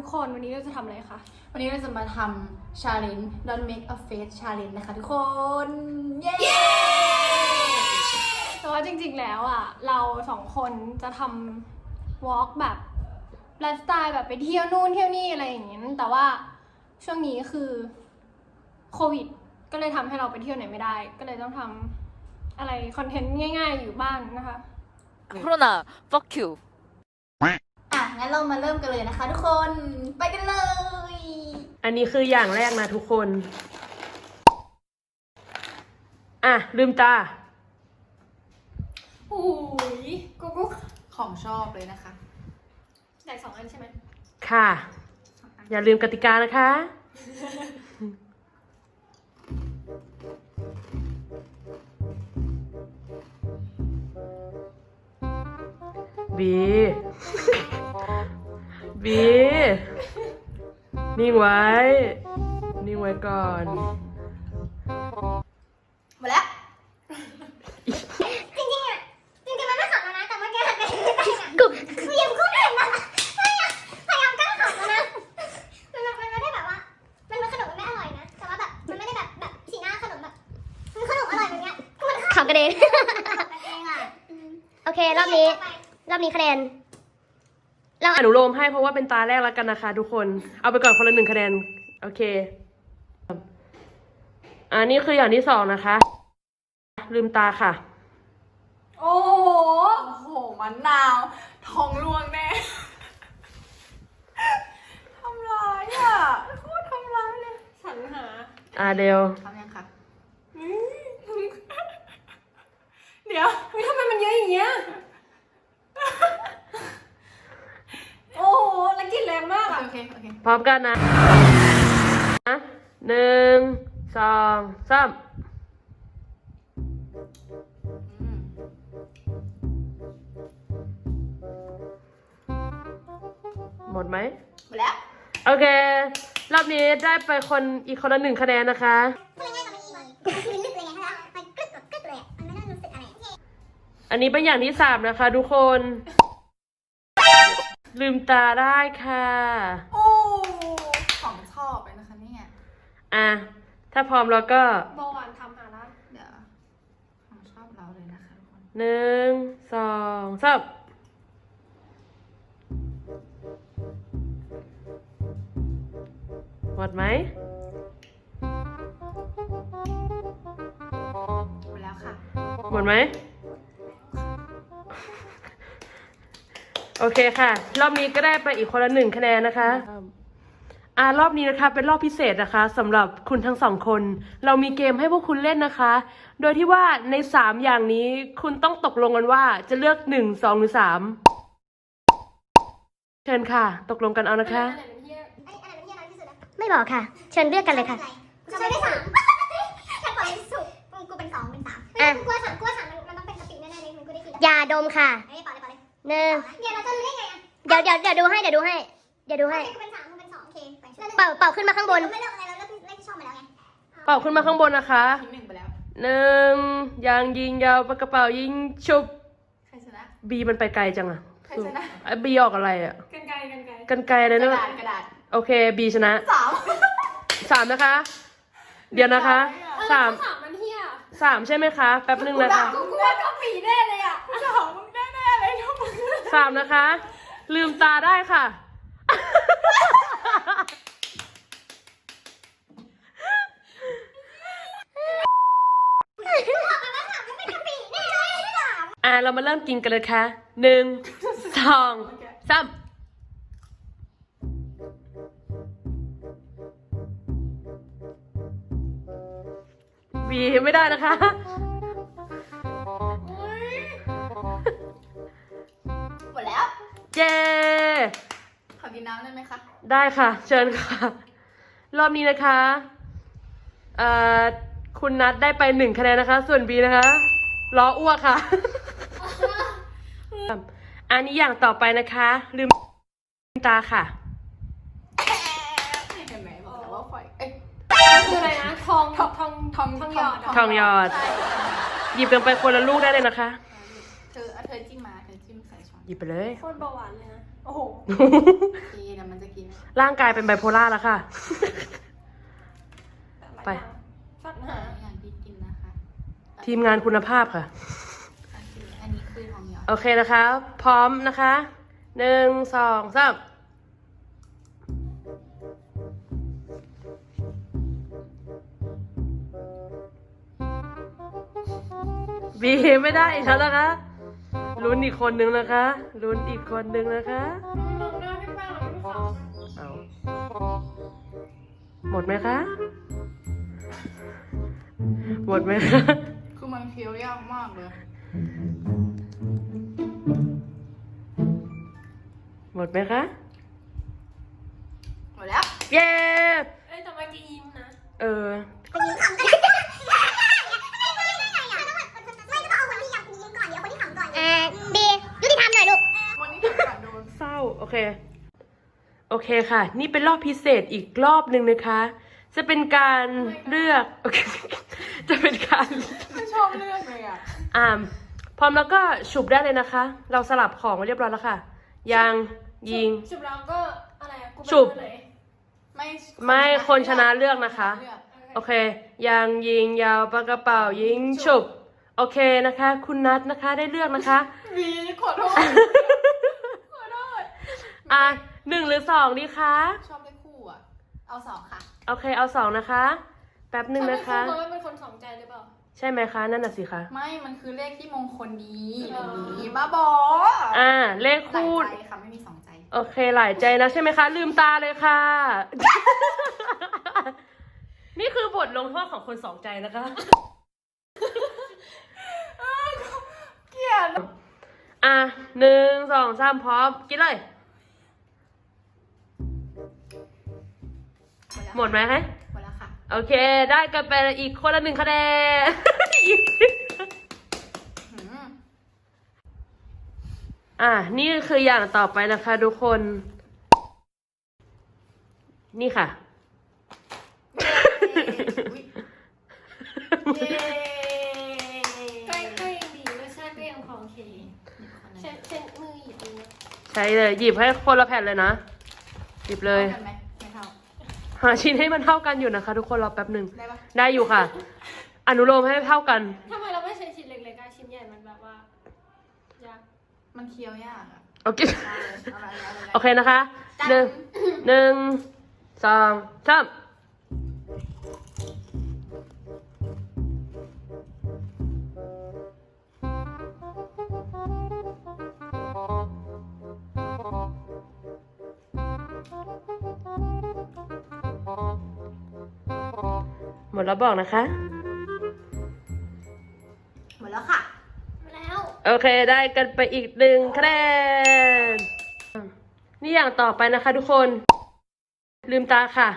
ทุกคนวันนี้เราจะทำอะไรคะ วันนี้เราจะมาทำ challenge don't make a face challenge นะคะทุกคน เย้ แต่ว่าจริงๆแล้วอ่ะ เราสองคนจะทำ walk แบบไลฟ์สไตล์แบบไปเที่ยวนู่นเที่ยวนี่อะไรอย่างเงี้ยแต่ว่าช่วงนี้คือโควิด ก็เลยทำให้เราไปเที่ยวไหนไม่ได้ ก็เลยต้องทำอะไรคอนเทนต์ง่าย ๆ อยู่บ้านนะคะ 코로나 fuck you อ่ะ งั้นเรามาเริ่มกันเลยนะคะ ทุกคน ไปกันเลย อันนี้คืออย่างแรกนะทุกคน อะ ลืมตาโอ้ยกูกูของชอบเลยนะคะได้สองอันใช่ไหมค่ะ อย่าลืมกติกานะคะ บี บีนิ่งไว้ นิ่งไว้ก่อนมาแล้ว จริงๆอะ จริงๆมันไม่ขำแล้วนะ แต่เมื่อกี้หันไปเห็นไปอะกูกูยังกูเห็นมันพยายามพยายามกั้นขำแล้วนะมันมันมันไม่ได้แบบว่า มันมันขนมมันไม่อร่อยนะ แต่ว่าแบบ มันไม่ได้แบบแบบสีหน้าขนมแบบ มันขนมอร่อยแบบเนี้ยคือมันขำกันเอง ขำเองอะ โอเค รอบนี้ รอบนี้คะแนน อนุโลมให้เพราะว่าเป็นตาแรกแล้วกันนะคะ ทุกคน เอาไปก่อนคนละหนึ่งคะแนน โอเค อันนี้คืออย่างที่สองนะคะ ลืมตาค่ะ โอ้โหโอ้โหมันนาว ทองลวงแน่ ทำร้ายอะโคตรทำร้ายเลยสรรหาอ่าเดียวทำยังคะเดี๋ยวเฮ้ยทำไมมันเยอะอย่างเงี้ย โอ้โห แล้วกลินแรงมากอะ โอ เค โอเค พร้อมกันนะนะหนึ่งสองสามอืมหมดไหมมาแล้ว โอเค รอบนี้ได้ไปคนอีกคนละหนึ่งคะแนนนะคะพูดง่ายๆกับมันอีมันคือลึกเลยไงคะมันกึ๊กแบบกึ๊กเลยอะมันไม่ได้รู้สึกอะไรอันนี้เป็นอย่างที่สามนะคะทุกคน ลืมตาได้ค่ะ โอ้ของชอบเลยนะคะเนี่ยอะ ถ้าพร้อมแล้วก็เบาหวานทำหาละเดี๋ยวของชอบเราเลยนะคะทุกคนหนึ่งสองสามหมดไหมมาแล้วค่ะ หมดไหม โอเคค่ะ รอบนี้ก็ได้ไปอีกคนละหนึ่งคะแนนนะคะอ่ารอบนี้นะคะเป็นรอบพิเศษนะคะสำหรับคุณทั้งสองคน เรามีเกมให้พวกคุณเล่นนะคะ โดยที่ว่าในสามอย่างนี้คุณต้องตกลงกันว่าจะเลือกหนึ่งสองหรือสามเชิญค่ะ ตกลงกันเอานะคะอันไหนเป็นเหี้ยอันนี้อันไหนเป็นที่อะไรที่สุดอะไม่บอกค่ะ เชิญเลือกกันเลยค่ะกูจะไม่ได้สามฉันบอกเลยสุดกูกูเป็นสองเป็นสามเฮ้ยอะกูกลัวสามกูว่าสามมันมันต้องเป็นกะปิแน่ๆเลยมันกูได้กินยาดมค่ะ หนึ่งเดี๋ยวเราจะรู้ได้ไงอะเดี๋ยวเดี๋ยวเดี๋ยวดูให้เดี๋ยวดูให้ เดี๋ยวดูให้กูเป็นสามมึงเป็นสองโอเคไปช่วยเป่าเป่าขึ้นมาข้างบนเราไม่เลือกอะไรเราเลือกเลขที่ชอบมาแล้วไงเป่าขึ้นมาข้างบนนะคะทีหนึ่งไปแล้ว หนึ่งยางยิงยาวปากกระเป๋ายิงชุบใครชนะ บีมันไปไกลจังอะใครชนะ ไอ้บีออกอะไรอะกันไกลกันไกลกันไกลเลยกระนะดาษกระดาษโอเคบีชนะสามสามนะคะ เดี๋ยวนะคะสามสามมันเหี้ยสามใช่ไหมคะแป๊บหนึ่งนะคะ กูกลัวกะปิแน่เลยอะกูจะหอมมึงแน่ๆเลยทุกคน สามนะคะ ลืมตาได้ค่ะ อะเรามาเริ่มกินกันเลยค่ะหนึ่งสองสามบีไม่ได้นะคะ เย้ขอกินน้ำได้ไหมคะ ได้ค่ะ เชิญค่ะ รอบนี้นะคะเอ่อคุณนัดได้ไปหนึ่งคะแนนนะคะ ส่วนบีนะคะล้ออ้วกค่ะ อันนี้อย่างต่อไปนะคะ ลืมตาค่ะ เห็นไหมบอกแล้วว่าฝอยเอ้ยคืออะไรนะทองทองทองทองทองหยอดเหรทองหยอดใช่หยิบกันไปคนละลูกได้เลยนะคะ เธอเอาเธอจิ้มมา หยิบไปเลย โคตรเบาหวานเลยนะ โอ้โหโอเคเดี๋ยวมันจะกินร่างกายเป็นไบโพล่าแล้วค่ะไปสัตว์หาหาอย่างที่กินนะคะทีมงานคุณภาพค่ะ อันนี้อันนี้คือของเหนียวโอเคนะคะ พร้อมนะคะหนึ่งสองสามบีไม่ได้อีกแล้วนะคะ ลุ้นอีกคนนึงนะคะลุ้นอีกคนนึงนะคะลงหน้าพี่แป้งแล้วพี่ขาวเอาหมดไหมคะ หมดไหมคะ คือมันเคี้ยวยากมากเลย หมดไหมคะ หมดแล้ว เย้ เอ้ยแต่เมื่อกี้ยิ้มนะ เออ เศร้าโอเค โอเคค่ะ นี่เป็นรอบพิเศษอีกรอบหนึ่งนะคะ จะเป็นการเลือกโอเคจะเป็นการไม่ชอบเลือกเลยอะอ่ามพร้อมแล้วก็ฉุบได้เลยนะคะ เราสลับของไว้เรียบร้อยแล้วค่ะ ยางยิง ฉุบแล้วก็อะไรอะกูเป็นฉุบเบอร์ไหนไม่ไม่คนชนะเลือกนะคะ เลือกโอเค ยางยิงยาวปากกระเป๋ายิงฉุบ โอเคนะคะ คุณนัทนะคะได้เลือกนะคะ วีขอโทษขอโทษ อะหนึ่งหรือสองดีคะชอบเลขคู่อะ เอาสองค่ะโอเคเอาสองนะคะ แป๊บหนึ่งนะคะเขาเป็นเป็นคนสองใจหรือเปล่า ใช่ไหมคะนั่นน่ะสิคะไม่มันคือเลขที่มงคลดีเออดีบ้าบออ่าเลขหลายคู่ใจค่ะไม่มีสองใจ โอเคหลายใจนะใช่ไหมคะ ลืมตาเลยค่ะ นี่คือบทลงโทษของคนสองใจนะคะ เกลียดอะหนึ่งสองสามพร้อมกินเลย หมดไหมคะหมดแล้วค่ะ โอเค ได้กันไปอีกคนละหนึ่งคะแนนหืมอะ นี่คืออย่างต่อไปนะคะทุกคน นี่ค่ะอุ๊ยเย้ก็ก็ยังดีรสชาติก็ยังพอโอเคเช็ดเช็ดมือหยิบดีนะใช่เลย หยิบให้คนละแผ่นเลยนะ หยิบเลยท่ากันไหมไม่เท่า หาชิ้นให้มันเท่ากันอยู่นะคะ ทุกคนรอแป๊บหนึ่งได้ปะได้อยู่ค่ะ อนุโลมให้เท่ากัน ทำไมเราไม่ใช้ชิ้นเล็กๆอะชิ้นใหญ่มันแบบว่ายากมันเคี้ยวยากอะโอเค เอาเลยเอาเลยเอาเลยโอเคนะคะหนึ่งหนึ่งสองสามหม ดแล้วบอกนะคะ หมดแล้วค่ะมาแล้วโอเคได้กันไปอีกหนึ่งคะแนน นี่อย่างต่อไปนะคะทุกคน ลืมตาค่ะ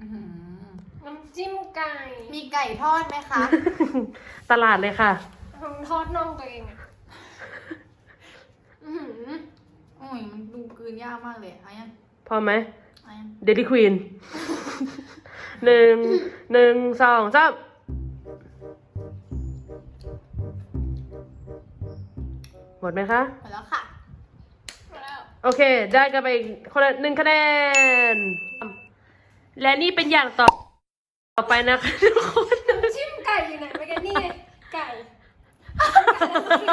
อื้อหือน้ำจิ้มไก่มีไก่ทอดไหมคะ ตลาดเลยค่ะทำทอดน่องตัวเองอะอื้อหืออุ้ยมันดูกลืนยากมากเลยเอายังพอไหมเอายังเดลี่ควีน หนึ่งหนึ่งสองสามหมดไหมคะ หมดแล้วค่ะมาแล้วโอเค ได้กันไปอีกคนละหนึ่งคะแนน และนี่เป็นอย่างต่อต่อไปนะคะทุกคนน้ำจิ้มไก่อยู่ไหนไปกันนี่ไงไก่น้ำจิ้ม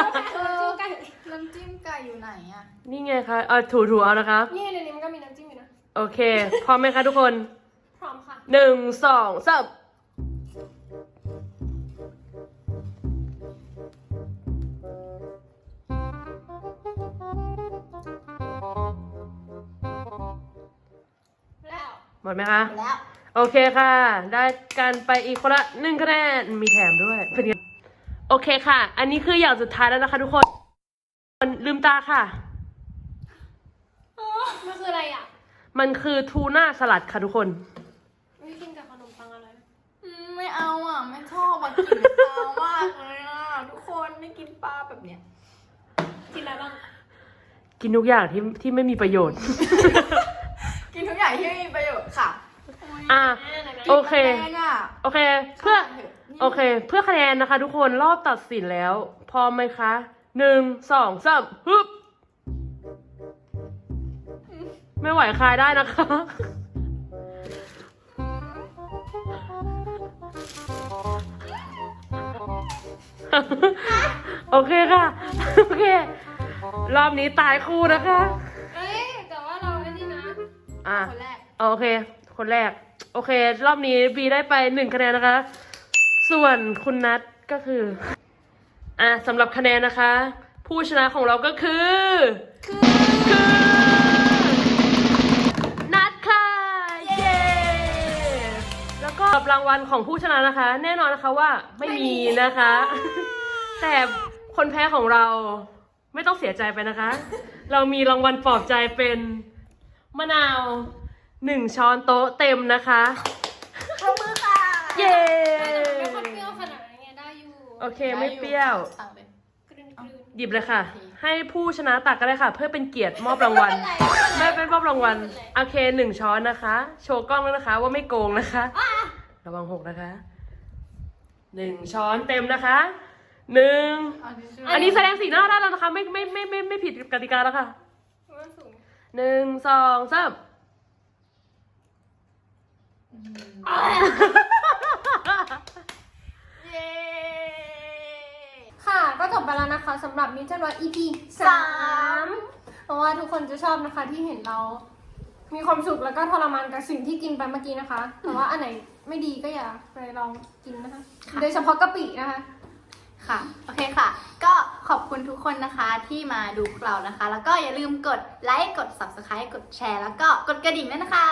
ไก่น้ำจิ้มไก่อยู่ไหนอะนี่ไงคะ เอาถูถูๆเอานะคะ นี่ในนี้มันก็มีน้ำจิ้มอยู่นะ โอเค พร้อมไหมคะทุกคนพร้อมค่ะ หนึ่งสองสามแล้วหมดไหมคะหมดแล้ว โอเคค่ะ ได้กันไปอีกคนละหนึ่งคะแนน มีแถมด้วยเป็นไงโอเคค่ะ อันนี้คืออย่างสุดท้ายแล้วนะคะทุกคน ลืมตาค่ะ มันคืออะไรอะ มันคือทูน่าสลัดค่ะทุกคนวิกินกับขนม ปังอะไรอืมไม่เอาอะ ไม่ชอบอะกลินปลามากเลยอะทุกคนไม่กินปลาแบบเนี้ยกินอะไรบ้าง กินทุกอย่างที่ที่ไม่มีประโยชน์ กินทุกอย่างที่ไม่มีประโยชน์ค่ะอะไหนๆโอเคแรงอะโอเค เพื่อข้าวมันถะนี่โอเค เพื่อคะแนนนะคะ ทุกคนรอบตัดสินแล้ว พร้อมไหมคะหนึ่งสองสามฮึบไม่ไหวคลายได้นะคะ โอเคค่ะ โอเค รอบนี้ตายคู่นะคะ เอ้ยแต่ว่าเราไม่ดีนะอะ คนแรกโอเค คนแรก โอเค รอบนี้บีได้ไปหนึ่งคะแนนนะคะ ส่วนคุณนัทก็คือ อะสำหรับคะแนนนะคะ ผู้ชนะของเราก็คือ คือ แล้วก็รางวัลของผู้ชนะนะคะ แน่นอนนะคะว่าไม่มีนะคะ แต่คนแพ้ของเราไม่ต้องเสียใจไปนะคะ เรามีรางวัลปลอบใจเป็นมะนาวหนึ่งช้อนโต๊ะเต็มนะคะปรบมือค่ะเย้ไม่ค่อยเปรี้ยวขนาดนั้นไงได้อยู่โอเคไม่เปรี้ยว สั่งเลยกลืนกลืนหยิบเลยค่ะ ให้ผู้ชนะตักก็ได้ค่ะ เพื่อเป็นเกียรติมอบรางวัลไม่เป็นมอบรางวัลโอเคหนึ่งช้อนนะคะ โชว์กล้องแล้วนะคะ ว่าไม่โกงนะคะ ระวังหกนะคะหนึ่งช้อนเต็มนะคะหนึ่งอันนี้แสดงสีหน้าได้แล้วนะคะ ไม่ไม่ไม่ไม่ไม่ผิดกติกาแล้วค่ะว่าสูงหนึ่งสองสามเย้ค่ะก็จบไปแล้วนะคะสำหรับมิเตอร์วัด EP สามเพราะว่าทุกคนจะชอบนะคะที่เห็นเรา มีความสุขแล้วก็ทรมานกับสิ่งที่กินไปเมื่อกี้นะคะ แต่ว่าอันไหน ไม่ดีก็อย่าไปลองกินนะคะโดยเฉพาะกะปินะคะ ค่ะ โอเคค่ะ ก็ขอบคุณทุกคนนะคะที่มาดูพวกเรานะคะ แล้วก็อย่าลืมกดไลค์ กด subscribe กดแชร์ แล้วก็กดกระดิ่งด้วยนะคะ